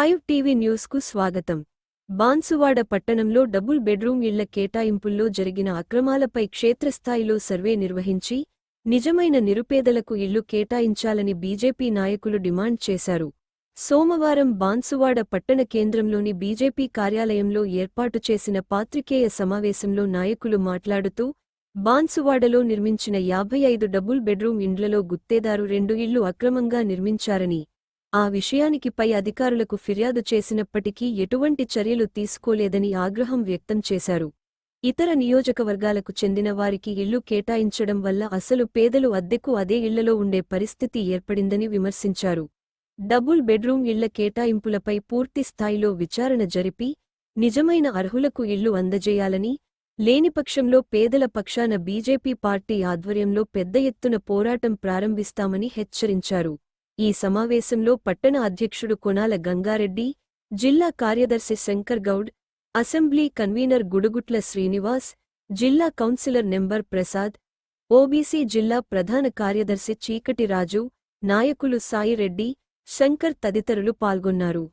Five TV న్యూస్కు స్వాగతం. బాన్సువాడ పట్టణంలో డబుల్ బెడ్రూమ్ ఇళ్ళ కేటాయింపుల్లో జరిగిన అక్రమాలపై క్షేత్రస్థాయిలో సర్వే నిర్వహించి నిజమైన నిరుపేదలకు ఇళ్ళు కేటాయించాలని బీజేపీ నాయకులు డిమాండ్ చేశారు. సోమవారం బాన్సువాడ పట్టణ కేంద్రంలోని బీజేపీ కార్యాలయంలో ఏర్పాటు చేసిన పాత్రికేయ సమావేశంలో నాయకులు మాట్లాడుతూ బాన్సువాడలో నిర్మించిన యాభై ఐదు డబుల్ బెడ్రూమ్ ఇండ్లలో గుత్తేదారు రెండు ఇళ్ళు అక్రమంగా నిర్మించారని ఆ విషయానికి పై అధికారులకు ఫిర్యాదు చేసినప్పటికీ ఎటువంటి చర్యలు తీసుకోలేదని ఆగ్రహం వ్యక్తం చేశారు. ఇతర నియోజకవర్గాలకు చెందిన వారికి ఇళ్ళు కేటాయించడం వల్ల అసలు పేదలు అద్దెకు అదే ఇళ్ళలో ఉండే పరిస్థితి ఏర్పడిందని విమర్శించారు. డబుల్ బెడ్రూమ్ ఇళ్ళ కేటాయింపులపై పూర్తి స్థాయిలో విచారణ జరిపి నిజమైన అర్హులకు ఇళ్ళు అందజేయాలని లేనిపక్షంలో పేదల పక్షాన బీజేపీ పార్టీ ఆధ్వర్యంలో పెద్ద ఎత్తున పోరాటం ప్రారంభిస్తామని హెచ్చరించారు. ఈ సమావేశంలో పట్టణ అధ్యక్షుడు కొనాల గంగారెడ్డి జిల్లా కార్యదర్శి శంకర్ గౌడ్ అసెంబ్లీ కన్వీనర్ గుడుగుట్ల శ్రీనివాస్ జిల్లా కౌన్సిలర్ నెంబర్ ప్రసాద్ ఓబీసీ జిల్లా ప్రధాన కార్యదర్శి చీకటి రాజు నాయకులు సాయిరెడ్డి శంకర్ తదితరులు పాల్గొన్నారు.